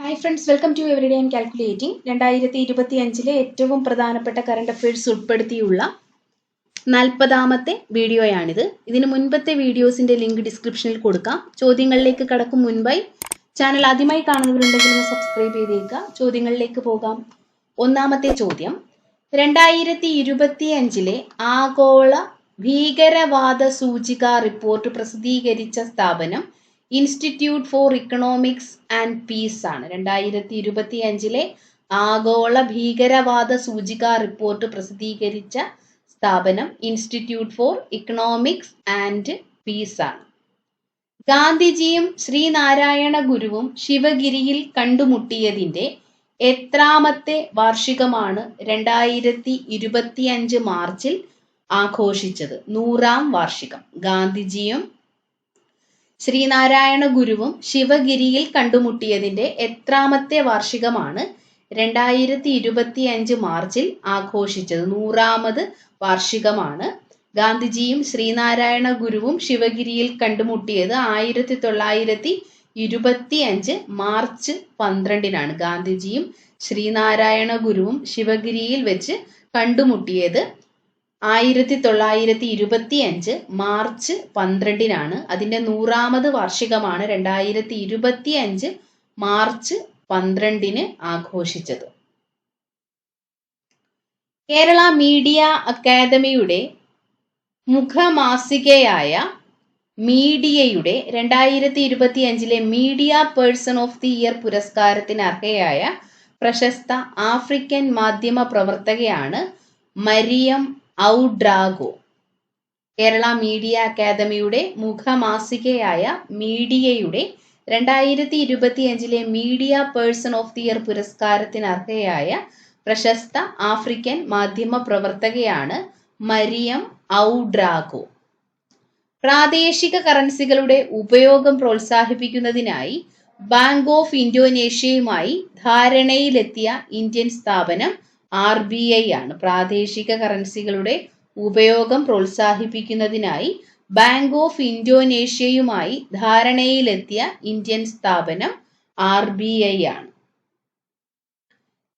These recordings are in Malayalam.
Hi friends welcome to every day calculating രണ്ടായിരത്തി ഇരുപത്തി അഞ്ചിലെ ഏറ്റവും പ്രധാനപ്പെട്ട കറണ്ട് അഫയേഴ്സ് ഉൾപ്പെടുത്തിയുള്ള നാൽപ്പതാമത്തെ വീഡിയോയാണിത്. ഇതിന് മുൻപത്തെ വീഡിയോസിന്റെ ലിങ്ക് ഡിസ്ക്രിപ്ഷനിൽ കൊടുക്കാം. ചോദ്യങ്ങളിലേക്ക് കടക്കും മുൻപായി ചാനൽ ആദ്യമായി കാണുന്നവരുണ്ടെങ്കിൽ ഒന്ന് സബ്സ്ക്രൈബ് ചെയ്തേക്കുക. ചോദ്യങ്ങളിലേക്ക് പോകാം. ഒന്നാമത്തെ ചോദ്യം. രണ്ടായിരത്തി ഇരുപത്തി അഞ്ചിലെ ആഗോള ഭീകരവാദ സൂചിക റിപ്പോർട്ട് പ്രസിദ്ധീകരിച്ച സ്ഥാപനം institute for economics and peace ആണ്. രണ്ടായിരത്തി ഇരുപത്തി അഞ്ചിലെ ആഗോള ഭീകരവാദ സൂചിക റിപ്പോർട്ട് പ്രസിദ്ധീകരിച്ച സ്ഥാപനം institute for economics and peace ആണ്. ഗാന്ധിജിയും ശ്രീനാരായണ ഗുരുവും ശിവഗിരിയിൽ കണ്ടുമുട്ടിയതിന്റെ എത്രാമത്തെ വാർഷികമാണ് രണ്ടായിരത്തി ഇരുപത്തിയഞ്ച് മാർച്ചിൽ ആഘോഷിച്ചത്. നൂറാം വാർഷികം. ഗാന്ധിജിയും ശ്രീനാരായണ ഗുരുവും ശിവഗിരിയിൽ കണ്ടുമുട്ടിയതിന്റെ എത്രാമത്തെ വാർഷികമാണ് രണ്ടായിരത്തി ഇരുപത്തി അഞ്ച് മാർച്ചിൽ ആഘോഷിച്ചത്. നൂറാമത് വാർഷികമാണ്. ഗാന്ധിജിയും ശ്രീനാരായണ ഗുരുവും ശിവഗിരിയിൽ കണ്ടുമുട്ടിയത് ആയിരത്തി തൊള്ളായിരത്തി ഇരുപത്തി അഞ്ച് മാർച്ച് പന്ത്രണ്ടിനാണ്. ഗാന്ധിജിയും ശ്രീനാരായണ ഗുരുവും ശിവഗിരിയിൽ വെച്ച് കണ്ടുമുട്ടിയത് ആയിരത്തി തൊള്ളായിരത്തി ഇരുപത്തി അഞ്ച് മാർച്ച് പന്ത്രണ്ടിനാണ്. അതിന്റെ നൂറാമത് വാർഷികമാണ് രണ്ടായിരത്തി ഇരുപത്തി അഞ്ച് മാർച്ച് പന്ത്രണ്ടിന് ആഘോഷിച്ചത്. കേരള മീഡിയ അക്കാദമിയുടെ മുഖമാസികയായ മീഡിയയുടെ രണ്ടായിരത്തി ഇരുപത്തി അഞ്ചിലെ media person of the year പുരസ്കാരത്തിന് അർഹയായ പ്രശസ്ത ആഫ്രിക്കൻ മാധ്യമ പ്രവർത്തകയാണ് മരിയം ഔഡ്രാഗോ. കേരള മീഡിയ അക്കാദമിയുടെ മുഖമാസികയായ മീഡിയയുടെ രണ്ടായിരത്തി ഇരുപത്തിയഞ്ചിലെ media person of the year പുരസ്കാരത്തിന് അർഹയായ പ്രശസ്ത ആഫ്രിക്കൻ മാധ്യമ പ്രവർത്തകയാണ് മരിയം ഔഡ്രാഗോ. പ്രാദേശിക കറൻസികളുടെ ഉപയോഗം പ്രോത്സാഹിപ്പിക്കുന്നതിനായി ബാങ്ക് ഓഫ് ഇന്തോനേഷ്യയുമായി ധാരണയിലെത്തിയ ഇന്ത്യൻ സ്ഥാപനം ആർ ബി ഐ ആണ്. പ്രാദേശിക കറൻസികളുടെ ഉപയോഗം പ്രോത്സാഹിപ്പിക്കുന്നതിനായി ബാങ്ക് ഓഫ് ഇന്തോനേഷ്യയുമായി ധാരണയിലെത്തിയ ഇന്ത്യൻ സ്ഥാപനം ആർ ബി ഐ ആണ്.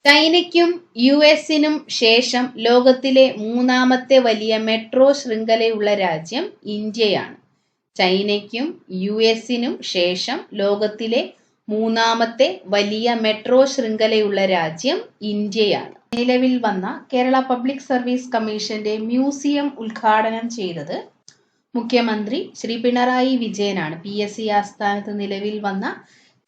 ചൈനയ്ക്കും യു എസിനും ശേഷം ലോകത്തിലെ മൂന്നാമത്തെ വലിയ മെട്രോ ശൃംഖലയുള്ള രാജ്യം ഇന്ത്യയാണ്. ചൈനയ്ക്കും യു എസിനും ശേഷം ലോകത്തിലെ മൂന്നാമത്തെ വലിയ മെട്രോ ശൃംഖലയുള്ള രാജ്യം ഇന്ത്യയാണ്. നിലവിൽ വന്ന കേരള പബ്ലിക് സർവീസ് കമ്മീഷന്റെ മ്യൂസിയം ഉദ്ഘാടനം ചെയ്തത് മുഖ്യമന്ത്രി ശ്രീ പിണറായി വിജയനാണ്. പി എസ് സി ആസ്ഥാനത്ത് നിലവിൽ വന്ന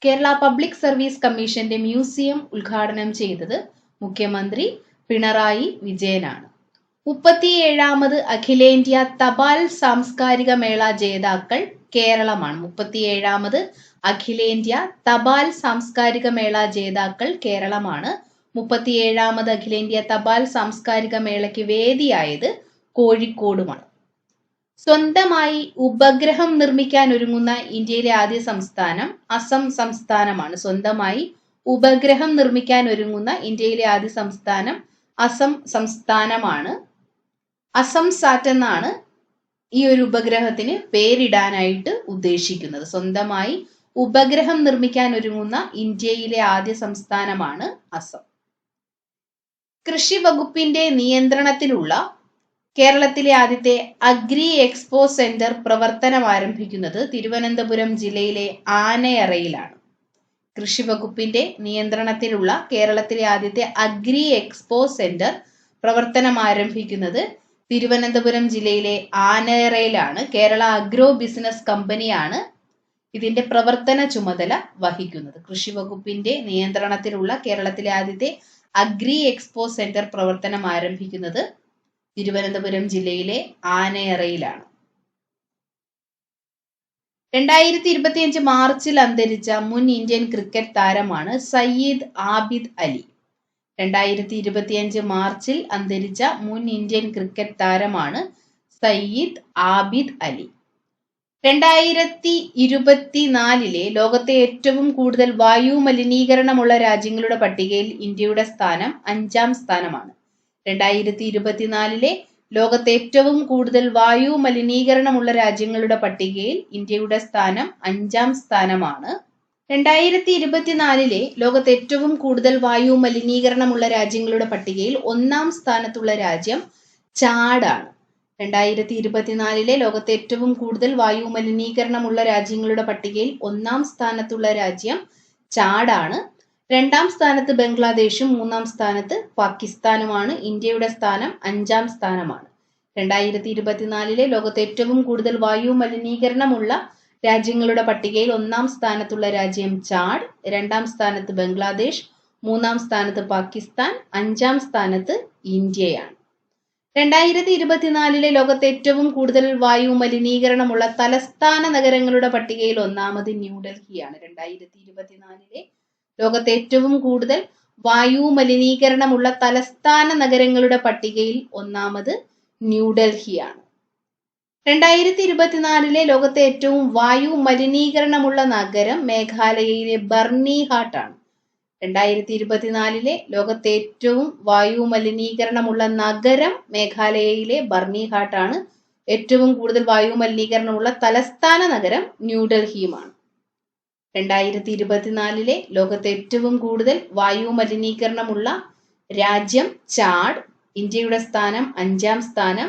കേരള പബ്ലിക് സർവീസ് കമ്മീഷന്റെ മ്യൂസിയം ഉദ്ഘാടനം ചെയ്തത് മുഖ്യമന്ത്രി പിണറായി വിജയനാണ്. മുപ്പത്തിയേഴാമത് അഖിലേന്ത്യാ തപാൽ സാംസ്കാരിക മേള ജേതാക്കൾ കേരളമാണ്. മുപ്പത്തിയേഴാമത് അഖിലേന്ത്യാ തപാൽ സാംസ്കാരിക മേള ജേതാക്കൾ കേരളമാണ്. മുപ്പത്തിയേഴാമത് അഖിലേന്ത്യാ തപാൽ സാംസ്കാരിക മേളയ്ക്ക് വേദിയായത് കോഴിക്കോടുമാണ്. സ്വന്തമായി ഉപഗ്രഹം നിർമ്മിക്കാൻ ഒരുങ്ങുന്ന ഇന്ത്യയിലെ ആദ്യ സംസ്ഥാനം അസം സംസ്ഥാനമാണ്. സ്വന്തമായി ഉപഗ്രഹം നിർമ്മിക്കാൻ ഒരുങ്ങുന്ന ഇന്ത്യയിലെ ആദ്യ സംസ്ഥാനം അസം സംസ്ഥാനമാണ്. അസം സാറ്റ് എന്നാണ് ഈ ഒരു ഉപഗ്രഹത്തിന് പേരിടാനായിട്ട് ഉദ്ദേശിക്കുന്നത്. സ്വന്തമായി ഉപഗ്രഹം നിർമ്മിക്കാൻ ഒരുങ്ങുന്ന ഇന്ത്യയിലെ ആദ്യ സംസ്ഥാനമാണ് അസം. കൃഷി വകുപ്പിന്റെ നിയന്ത്രണത്തിലുള്ള കേരളത്തിലെ ആദ്യത്തെ അഗ്രി എക്സ്പോ സെന്റർ പ്രവർത്തനം ആരംഭിക്കുന്നത് തിരുവനന്തപുരം ജില്ലയിലെ ആനയറയിലാണ്. കൃഷി വകുപ്പിന്റെ നിയന്ത്രണത്തിലുള്ള കേരളത്തിലെ ആദ്യത്തെ അഗ്രി എക്സ്പോ സെന്റർ പ്രവർത്തനം ആരംഭിക്കുന്നത് തിരുവനന്തപുരം ജില്ലയിലെ ആനയറയിലാണ്. കേരള അഗ്രോ ബിസിനസ് കമ്പനിയാണ് ഇതിന്റെ പ്രവർത്തന ചുമതല വഹിക്കുന്നത്. കൃഷി വകുപ്പിന്റെ നിയന്ത്രണത്തിലുള്ള കേരളത്തിലെ ആദ്യത്തെ അഗ്രി എക്സ്പോ സെന്റർ പ്രവർത്തനം ആരംഭിക്കുന്നത് തിരുവനന്തപുരം ജില്ലയിലെ ആനയറയിലാണ്. രണ്ടായിരത്തി ഇരുപത്തിയഞ്ച് മാർച്ചിൽ അന്തരിച്ച മുൻ ഇന്ത്യൻ ക്രിക്കറ്റ് താരമാണ് സയ്യിദ് ആബിദ് അലി. രണ്ടായിരത്തി ഇരുപത്തിയഞ്ച് മാർച്ചിൽ അന്തരിച്ച മുൻ ഇന്ത്യൻ ക്രിക്കറ്റ് താരമാണ് സയ്യിദ് ആബിദ് അലി. രണ്ടായിരത്തി ഇരുപത്തിനാലിലെ ലോകത്തെ ഏറ്റവും കൂടുതൽ വായു മലിനീകരണമുള്ള രാജ്യങ്ങളുടെ പട്ടികയിൽ ഇന്ത്യയുടെ സ്ഥാനം അഞ്ചാം സ്ഥാനമാണ്. രണ്ടായിരത്തി ഇരുപത്തിനാലിലെ ലോകത്തെ ഏറ്റവും കൂടുതൽ വായു മലിനീകരണമുള്ള രാജ്യങ്ങളുടെ പട്ടികയിൽ ഇന്ത്യയുടെ സ്ഥാനം അഞ്ചാം സ്ഥാനമാണ്. രണ്ടായിരത്തി ഇരുപത്തിനാലിലെ ലോകത്തെ ഏറ്റവും കൂടുതൽ വായു മലിനീകരണമുള്ള രാജ്യങ്ങളുടെ പട്ടികയിൽ ഒന്നാം സ്ഥാനത്തുള്ള രാജ്യം ചാടാണ് രണ്ടായിരത്തി ഇരുപത്തിനാലിലെ ലോകത്തെ ഏറ്റവും കൂടുതൽ വായു മലിനീകരണമുള്ള രാജ്യങ്ങളുടെ പട്ടികയിൽ ഒന്നാം സ്ഥാനത്തുള്ള രാജ്യം ചാടാണ് രണ്ടാം സ്ഥാനത്ത് ബംഗ്ലാദേശും മൂന്നാം സ്ഥാനത്ത് പാകിസ്ഥാനുമാണ്. ഇന്ത്യയുടെ സ്ഥാനം അഞ്ചാം സ്ഥാനമാണ്. രണ്ടായിരത്തി ഇരുപത്തിനാലിലെ ലോകത്തെ ഏറ്റവും കൂടുതൽ വായു മലിനീകരണമുള്ള രാജ്യങ്ങളുടെ പട്ടികയിൽ ഒന്നാം സ്ഥാനത്തുള്ള രാജ്യം ചാഡ് രണ്ടാം സ്ഥാനത്ത് ബംഗ്ലാദേശ് മൂന്നാം സ്ഥാനത്ത് പാകിസ്ഥാൻ അഞ്ചാം സ്ഥാനത്ത് ഇന്ത്യയാണ്. രണ്ടായിരത്തി ഇരുപത്തിനാലിലെ ലോകത്തെ ഏറ്റവും കൂടുതൽ വായു മലിനീകരണമുള്ള തലസ്ഥാന നഗരങ്ങളുടെ പട്ടികയിൽ ഒന്നാമത് ന്യൂഡൽഹിയാണ് രണ്ടായിരത്തി ഇരുപത്തിനാലിലെ ലോകത്തെ ഏറ്റവും കൂടുതൽ വായു മലിനീകരണമുള്ള തലസ്ഥാന നഗരങ്ങളുടെ പട്ടികയിൽ ഒന്നാമത് ന്യൂഡൽഹിയാണ് രണ്ടായിരത്തി ഇരുപത്തിനാലിലെ ലോകത്തെ ഏറ്റവും വായു മലിനീകരണമുള്ള നഗരം മേഘാലയയിലെ ബർണിഹാട്ടാണ് രണ്ടായിരത്തി ഇരുപത്തിനാലിലെ ലോകത്തെ ഏറ്റവും വായു മലിനീകരണമുള്ള നഗരം മേഘാലയയിലെ ബർണിഹാട്ടാണ് ഏറ്റവും കൂടുതൽ വായു മലിനീകരണമുള്ള തലസ്ഥാന നഗരം ന്യൂഡൽഹിയുമാണ്. രണ്ടായിരത്തി ഇരുപത്തിനാലിലെ ലോകത്തെ ഏറ്റവും കൂടുതൽ വായു മലിനീകരണമുള്ള രാജ്യം ചാഡ് ഇന്ത്യയുടെ സ്ഥാനം അഞ്ചാം സ്ഥാനം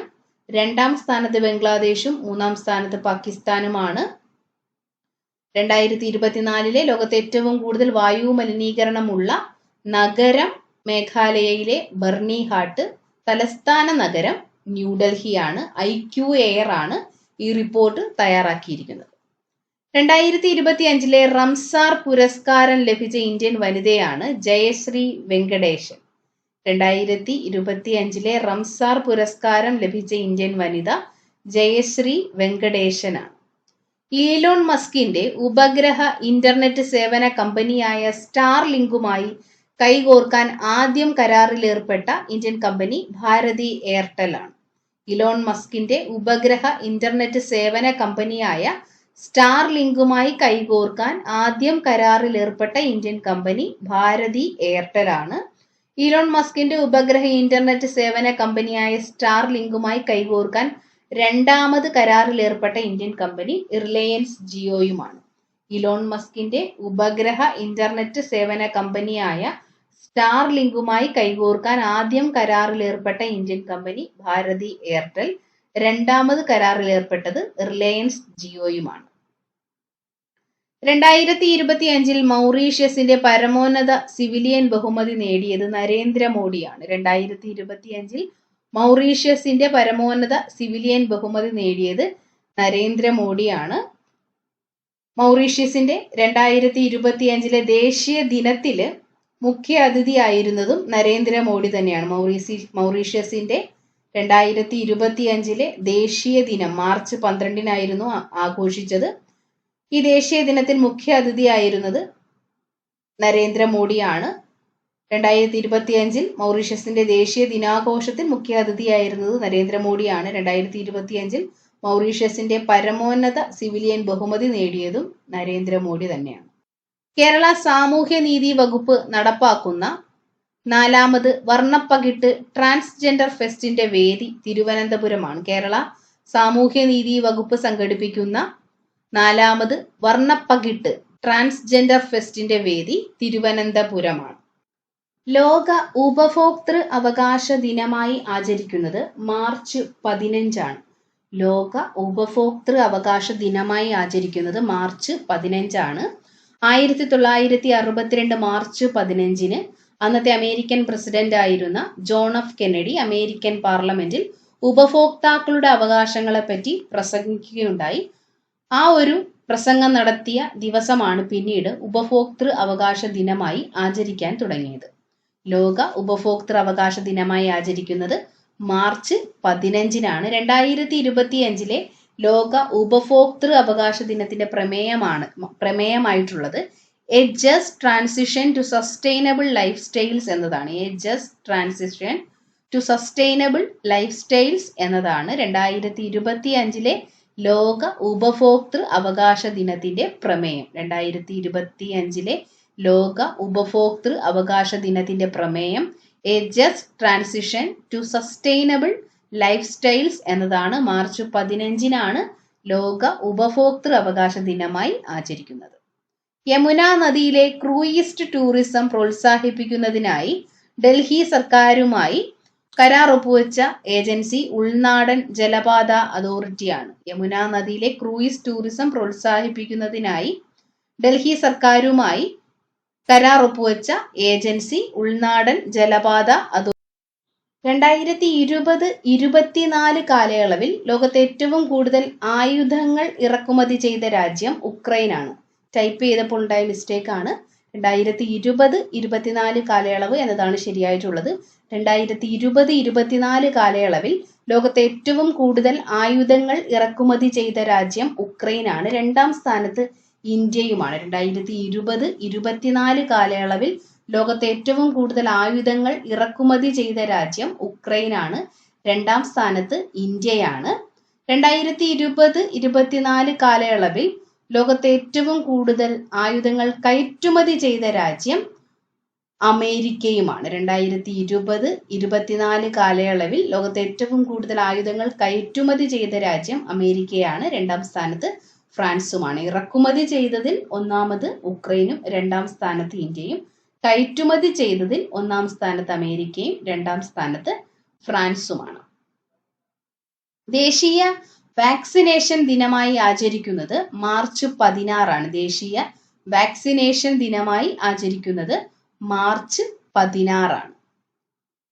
രണ്ടാം സ്ഥാനത്ത് ബംഗ്ലാദേശും മൂന്നാം സ്ഥാനത്ത് പാകിസ്ഥാനുമാണ്. രണ്ടായിരത്തി ഇരുപത്തിനാലിലെ ലോകത്തെ ഏറ്റവും കൂടുതൽ വായു മലിനീകരണമുള്ള നഗരം മേഘാലയയിലെ ബർണിഹാട്ട് തലസ്ഥാന നഗരം ന്യൂഡൽഹിയാണ്. ഐ ക്യു എയർ ആണ് ഈ റിപ്പോർട്ട് തയ്യാറാക്കിയിരിക്കുന്നത്. രണ്ടായിരത്തി ഇരുപത്തി അഞ്ചിലെ റംസാർ പുരസ്കാരം ലഭിച്ച ഇന്ത്യൻ വനിതയാണ് ജയശ്രീ വെങ്കടേശൻ. രണ്ടായിരത്തി ഇരുപത്തി അഞ്ചിലെ റംസാർ പുരസ്കാരം ലഭിച്ച ഇന്ത്യൻ വനിത ജയശ്രീ വെങ്കടേശനാണ്. ഈലോൺ മസ്കിന്റെ ഉപഗ്രഹ ഇന്റർനെറ്റ് സേവന കമ്പനിയായ സ്റ്റാർ ലിങ്കുമായി കൈകോർക്കാൻ ആദ്യം കരാറിലേർപ്പെട്ട ഇന്ത്യൻ കമ്പനി ഭാരതി എയർടെൽ ആണ്. ഇലോൺ മസ്കിന്റെ ഉപഗ്രഹ ഇന്റർനെറ്റ് സേവന കമ്പനിയായ സ്റ്റാർ ലിങ്കുമായി കൈകോർക്കാൻ ആദ്യം കരാറിലേർപ്പെട്ട ഇന്ത്യൻ കമ്പനി ഭാരതി എയർടെൽ ആണ്. ഇലോൺ മസ്കിന്റെ ഉപഗ്രഹ ഇന്റർനെറ്റ് സേവന കമ്പനിയായ സ്റ്റാർ ലിങ്കുമായി കൈകോർക്കാൻ രണ്ടാമത് കരാറിലേർപ്പെട്ട ഇന്ത്യൻ കമ്പനി റിലയൻസ് ജിയോയുമാണ്. ഇലോൺ മസ്കിന്റെ ഉപഗ്രഹ ഇന്റർനെറ്റ് സേവന കമ്പനിയായ സ്റ്റാർ ലിങ്കുമായി കൈകോർക്കാൻ ആദ്യം കരാറിലേർപ്പെട്ട ഇന്ത്യൻ കമ്പനി ഭാരതി എയർടെൽ രണ്ടാമത് കരാറിലേർപ്പെട്ടത് റിലയൻസ് ജിയോയുമാണ്. രണ്ടായിരത്തി ഇരുപത്തി അഞ്ചിൽ മൗറീഷ്യസിന്റെ പരമോന്നത സിവിലിയൻ ബഹുമതി നേടിയത് നരേന്ദ്രമോദിയാണ് രണ്ടായിരത്തി ഇരുപത്തി അഞ്ചിൽ മൗറീഷ്യസിന്റെ പരമോന്നത സിവിലിയൻ ബഹുമതി നേടിയത് നരേന്ദ്രമോദിയാണ്. മൗറീഷ്യസിന്റെ രണ്ടായിരത്തി ഇരുപത്തി അഞ്ചിലെ ദേശീയ ദിനത്തിൽ മുഖ്യ അതിഥിയായിരുന്നതും നരേന്ദ്രമോദി തന്നെയാണ്. മൗറീസി മൗറീഷ്യസിന്റെ രണ്ടായിരത്തി ഇരുപത്തി അഞ്ചിലെ ദേശീയ ദിനം മാർച്ച് പന്ത്രണ്ടിനായിരുന്നു ആഘോഷിച്ചത്. ഈ ദേശീയ ദിനത്തിൽ മുഖ്യ അതിഥിയായിരുന്നത് നരേന്ദ്രമോദിയാണ്. രണ്ടായിരത്തി ഇരുപത്തി അഞ്ചിൽ മൗറീഷ്യസിന്റെ ദേശീയ ദിനാഘോഷത്തിൽ മുഖ്യ അതിഥിയായിരുന്നത് നരേന്ദ്രമോദിയാണ്. രണ്ടായിരത്തി ഇരുപത്തി അഞ്ചിൽ മൗറീഷ്യസിന്റെ പരമോന്നത സിവിലിയൻ ബഹുമതി നേടിയതും നരേന്ദ്രമോദി തന്നെയാണ്. കേരള സാമൂഹ്യനീതി വകുപ്പ് നടപ്പാക്കുന്ന നാലാമത് വർണപ്പകിട്ട് ട്രാൻസ്ജെൻഡർ ഫെസ്റ്റിന്റെ വേദി തിരുവനന്തപുരമാണ്. കേരള സാമൂഹ്യനീതി വകുപ്പ് സംഘടിപ്പിക്കുന്ന നാലാമത് വർണപ്പകിട്ട് ട്രാൻസ്ജെൻഡർ ഫെസ്റ്റിന്റെ വേദി തിരുവനന്തപുരമാണ്. ലോക ഉപഭോക്തൃ അവകാശ ദിനമായി ആചരിക്കുന്നത് മാർച്ച് പതിനഞ്ചാണ്. ലോക ഉപഭോക്തൃ അവകാശ ദിനമായി ആചരിക്കുന്നത് മാർച്ച് പതിനഞ്ചാണ്. ആയിരത്തി തൊള്ളായിരത്തി അറുപത്തിരണ്ട് മാർച്ച് പതിനഞ്ചിന് അന്നത്തെ അമേരിക്കൻ പ്രസിഡന്റ് ആയിരുന്ന ജോൺ എഫ് കെന്നഡി അമേരിക്കൻ പാർലമെന്റിൽ ഉപഭോക്താക്കളുടെ അവകാശങ്ങളെപ്പറ്റി പ്രസംഗിക്കുകയുണ്ടായി. ആ ഒരു പ്രസംഗം നടത്തിയ ദിവസമാണ് പിന്നീട് ഉപഭോക്തൃ അവകാശ ദിനമായി ആചരിക്കാൻ തുടങ്ങിയത്. ലോക ഉപഭോക്തൃ അവകാശ ദിനമായി ആചരിക്കുന്നത് മാർച്ച് പതിനഞ്ചിനാണ്. രണ്ടായിരത്തി ഇരുപത്തി അഞ്ചിലെ ലോക ഉപഭോക്തൃ അവകാശ ദിനത്തിന്റെ പ്രമേയമാണ് പ്രമേയമായിട്ടുള്ളത്. A just transition to sustainable lifestyles എന്നതാണ്. A just transition to sustainable lifestyles എന്നതാണ് രണ്ടായിരത്തി ഇരുപത്തി അഞ്ചിലെ ലോക ഉപഭോക്തൃ അവകാശ ദിനത്തിന്റെ പ്രമേയം. രണ്ടായിരത്തി ഇരുപത്തി അഞ്ചിലെ ലോക ഉപഭോക്തൃ അവകാശ ദിനത്തിന്റെ പ്രമേയം a just transition to sustainable lifestyles എന്നതാണ് മാർച്ച് പതിനഞ്ചിനാണ് ലോക ഉപഭോക്തൃ അവകാശ ദിനമായി ആചരിക്കുന്നത്. യമുന നദിയിലെ ക്രൂയിസ്റ്റ് ടൂറിസം പ്രോത്സാഹിപ്പിക്കുന്നതിനായി ഡൽഹി സർക്കാരുമായി കരാർ ഒപ്പുവെച്ച ഏജൻസി ഉൾനാടൻ ജലപാത അതോറിറ്റിയാണ്. യമുന നദിയിലെ ക്രൂയിസ് ടൂറിസം പ്രോത്സാഹിപ്പിക്കുന്നതിനായി ഡൽഹി സർക്കാരുമായി കരാർ ഒപ്പുവെച്ച ഏജൻസി ഉൾനാടൻ ജലപാത അതോ രണ്ടായിരത്തി ഇരുപത് ഇരുപത്തിനാല് കാലയളവിൽ ലോകത്തെ ഏറ്റവും കൂടുതൽ ആയുധങ്ങൾ ഇറക്കുമതി ചെയ്ത രാജ്യം ഉക്രൈൻ ആണ് ടൈപ്പ് ചെയ്തപ്പോൾ ഉണ്ടായ മിസ്റ്റേക്ക് ആണ് രണ്ടായിരത്തി ഇരുപത് ഇരുപത്തിനാല് കാലയളവ് എന്നതാണ് ശരിയായിട്ടുള്ളത്. രണ്ടായിരത്തി ഇരുപത് ഇരുപത്തിനാല് കാലയളവിൽ ലോകത്തെ ഏറ്റവും കൂടുതൽ ആയുധങ്ങൾ ഇറക്കുമതി ചെയ്ത രാജ്യം ഉക്രൈൻ ആണ് രണ്ടാം സ്ഥാനത്ത് ഇന്ത്യയുമാണ്. രണ്ടായിരത്തി ഇരുപത് ഇരുപത്തിനാല് കാലയളവിൽ ലോകത്തെ ഏറ്റവും കൂടുതൽ ആയുധങ്ങൾ ഇറക്കുമതി ചെയ്ത രാജ്യം ഉക്രൈനാണ്. രണ്ടാം സ്ഥാനത്ത് ഇന്ത്യയാണ്. രണ്ടായിരത്തി ഇരുപത് ഇരുപത്തിനാല് കാലയളവിൽ ലോകത്തെ ഏറ്റവും കൂടുതൽ ആയുധങ്ങൾ കയറ്റുമതി ചെയ്ത രാജ്യം അമേരിക്കയുമാണ്. രണ്ടായിരത്തി ഇരുപത് ഇരുപത്തിനാല് കാലയളവിൽ ലോകത്തെ ഏറ്റവും കൂടുതൽ ആയുധങ്ങൾ കയറ്റുമതി ചെയ്ത രാജ്യം അമേരിക്കയാണ്. രണ്ടാം സ്ഥാനത്ത് ഫ്രാൻസുമാണ്. ഇറക്കുമതി ചെയ്തതിൽ ഒന്നാമത് ഉക്രൈനും രണ്ടാം സ്ഥാനത്ത് ഇന്ത്യയും കയറ്റുമതി ചെയ്തതിൽ ഒന്നാം സ്ഥാനത്ത് അമേരിക്കയും രണ്ടാം സ്ഥാനത്ത് ഫ്രാൻസുമാണ്. ദേശീയ വാക്സിനേഷൻ ദിനമായി ആചരിക്കുന്നത് മാർച്ച് പതിനാറാണ്. ദേശീയ വാക്സിനേഷൻ ദിനമായി ആചരിക്കുന്നത് March പതിനാറാണ്.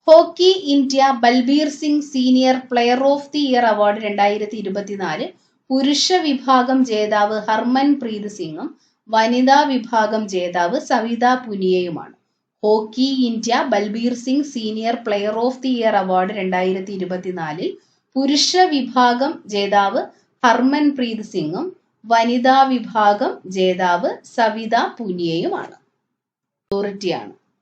Hockey India Balbir Singh senior player of the year award രണ്ടായിരത്തി ഇരുപത്തിനാല് പുരുഷ വിഭാഗം ജേതാവ് ഹർമൻ പ്രീത് സിംഗും വനിതാ വിഭാഗം ജേതാവ് Savita പുനിയയുമാണ്. Hockey India Balbir Singh senior player of the year award രണ്ടായിരത്തി ഇരുപത്തിനാലിൽ പുരുഷ വിഭാഗം ജേതാവ് ഹർമൻ പ്രീത് സിംഗും വനിതാ വിഭാഗം ജേതാവ് സവിത പുനിയയുമാണ്. അതോറിറ്റിയാണ്